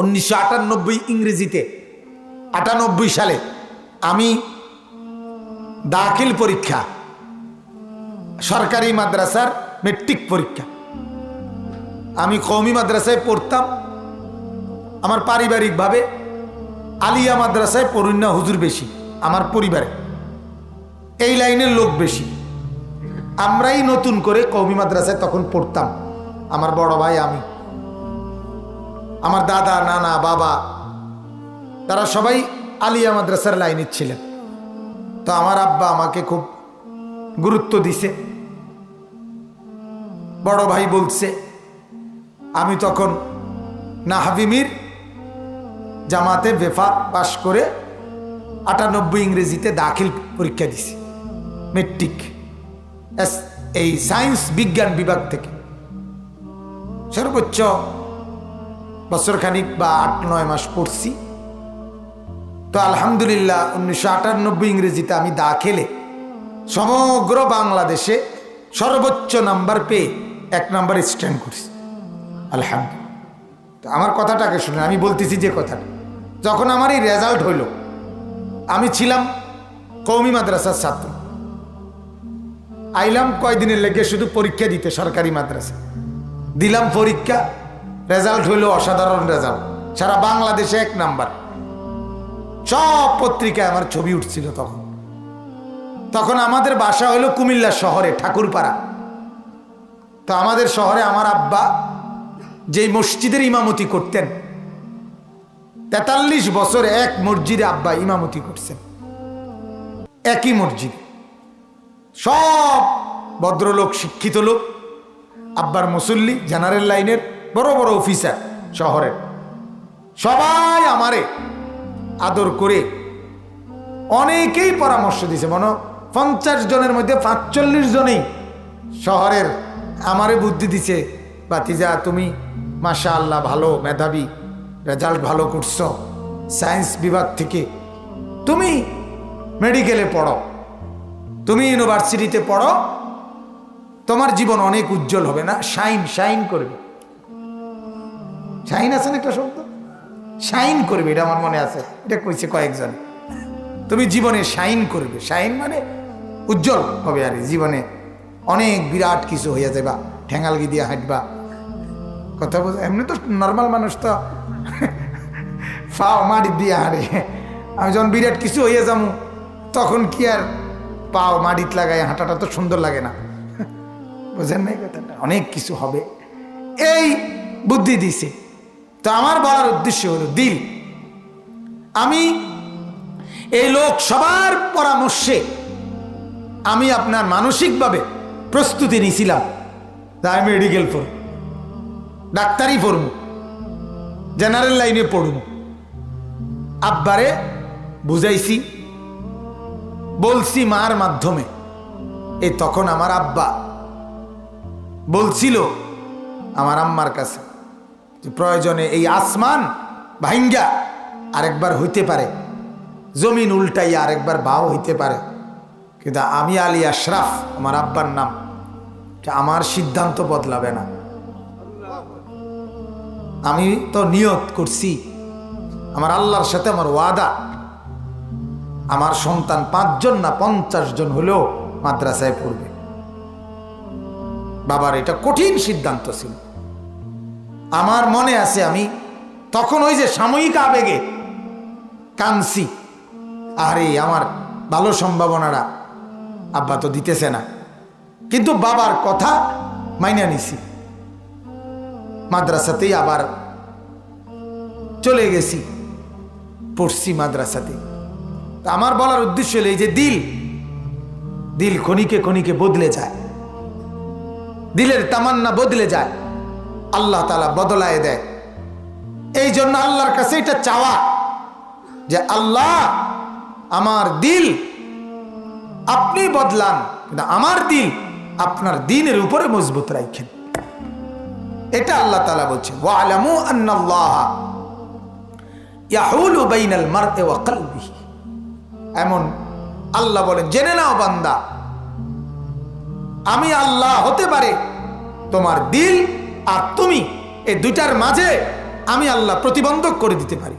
উনিশশো আটানব্বই ইংরেজিতে, আটানব্বই সালে আমি দাখিল পরীক্ষা, সরকারি মাদ্রাসার মেট্রিক পরীক্ষা। আমি কৌমি মাদ্রাসায় পড়তাম, আমার পারিবারিকভাবে আলিয়া মাদ্রাসায় পড়ুন্না হুজুর বেশি, আমার পরিবারে। এই লাইনের লোক বেশি। আমরাই নতুন করে কৌমি মাদ্রাসায় তখন পড়তাম, আমার বড় ভাই আমি। আমার দাদা, নানা, বাবা, তারা সবাই আলিয়া মাদ্রাসার লাইনের ছিলেন। তো আমার আব্বা আমাকে খুব গুরুত্ব দিছে। বড় ভাই বলছে, আমি তখন নাহাবিমির জামাতে বেফা পাশ করে আটানব্বই ইংরেজিতে দাখিল পরীক্ষা দিছি, মেট্রিক এই সায়েন্স বিজ্ঞান বিভাগ থেকে। সর্বোচ্চ বছরখানিক বা আট, নয় মাস পড়ছি। তো আলহামদুলিল্লাহ উনিশশো আটানব্বই ইংরেজিতে আমি দা খেলে সমগ্র বাংলাদেশে সর্বোচ্চ নাম্বার পেয়ে এক নাম্বার স্ট্যান্ড করছি। আলহামদুলিল্লাহ। তো আমার কথাটাকে শুনে আমি বলতেছি যে কথাটা। যখন আমার এই রেজাল্ট হইল, আমি ছিলাম কৌমি মাদ্রাসার ছাত্র। আইলাম কয়দিনের লেগে শুধু পরীক্ষা দিতে সরকারি মাদ্রাসা। দিলাম পরীক্ষা রেজাল্ট হইল অসাধারণ রেজাল্ট। সারা বাংলাদেশে এক নাম্বার। সব পত্রিকায় আমার ছবি উঠছিল তখন। তখন আমাদের বাসা হলো কুমিল্লা শহরে, ঠাকুরপাড়া। তো আমাদের শহরে আমার আব্বা যেই মসজিদের ইমামতি করতেন, তেতাল্লিশ বছর এক মসজিদে আব্বা ইমামতি করছেন। একই মসজিদ। সব ভদ্রলোক, শিক্ষিত লোক, আব্বার মুসল্লি, জেনারেল লাইনের বড় বড় অফিসার শহরের। সবাই আমারে আদর করে অনেকেই পরামর্শ দিছে মনে পঞ্চাশ জনের মধ্যে পাঁচচল্লিশ জনেই শহরের আমারে বুদ্ধি দিছে বাতিজা তুমি মাশা আল্লাহ ভালো, মেধাবী, রেজাল্ট ভালো করছ, সায়েন্স বিভাগ থেকে। তুমি মেডিকেলে পড়ো, তুমি ইউনিভার্সিটিতে পড়ো, তোমার জীবন অনেক উজ্জ্বল হবে না? শাইন শাইন করবে। শাইন আছে না একটা শব্দ? শাইন করবে, এটা আমার মনে আছে। এটা কইছে কয়েকজন। তুমি জীবনে শাইন করবে। শাইন মানে উজ্জ্বল হবে আর, জীবনে অনেক বিরাট কিছু হইয়া যাবা ঠেঙ্গালগি দিয়ে হাঁটবা। কথা বল, এমনি তো নর্মাল মানুষ তো। পাও মাটি দিয়ে হাঁটে। আমি যখন বিরাট কিছু হইয়া যাব, তখন কি আর পাও মাটিত লাগাই হাঁটাটা তো সুন্দর লাগে না। বুঝেন নাই কথাটা? অনেক কিছু হবে। এই বুদ্ধি দিছে। তো আমার বলার উদ্দেশ্য হলো, দিল। আমি এই লোক সবার পরামর্শে আমি আপনার মানসিকভাবে প্রস্তুতি নিছিলাম তাই মেডিকেল পড়ব ডাক্তারি পড়ব জেনারেল লাইনে পড়ব। আব্বারে বুঝাইছি, বলছি মার মাধ্যমে, এ তখন আমার আব্বা। বলছিল আমার আম্মার কাছে। প্রয়োজনে এই আসমান ভাইঙ্গা আরেকবার হইতে পারে। জমিন উল্টাইয়া আরেকবার বাও হইতে পারে। কিন্তু আমি আলী আশরাফ, আমার আব্বার নাম আমার সিদ্ধান্ত বদলাবে না। আমি তো নিয়ত করছি, আমার আল্লাহর সাথে আমার ওয়াদা। আমার সন্তান পাঁচজন না পঞ্চাশ জন হলেও মাদ্রাসায় পড়বে। বাবার এটা কঠিন সিদ্ধান্ত ছিল। আমার মনে আছে আমি তখন ওই যে সাময়িক আবেগে কানসি আরে, আমার ভালো সম্ভাবনাটা আব্বা তো দিতেছে না। কিন্তু বাবার কথা মাইনা নিছি। মাদ্রাসাতেই আবার চলে গেছি, পড়ছি মাদ্রাসাতে। আমার বলার উদ্দেশ্য হলো এই যে দিল দিল খনিকে খনিকে বদলে যায়। দিলের তামান্না বদলে যায়। আল্লাহ তালা বদলায় দেয়। এই জন্য আল্লাহর কাছে এটা চাওয়া যে, আল্লাহ, আমার দিল আপনি বদলান, কিন্তু আমার দিল আপনার দিনের উপরে মজবুত রাখেন। এটা আল্লাহ তালা ইয়াহুলু বাইনাল মারতে এমন আল্লাহ বলেন, জেনে নাও বান্দা, আমি আল্লাহ হতে পারে, তোমার দিল আর তুমি এই দুইটার মাঝে আমি আল্লাহ প্রতিবন্ধক করে দিতে পারি।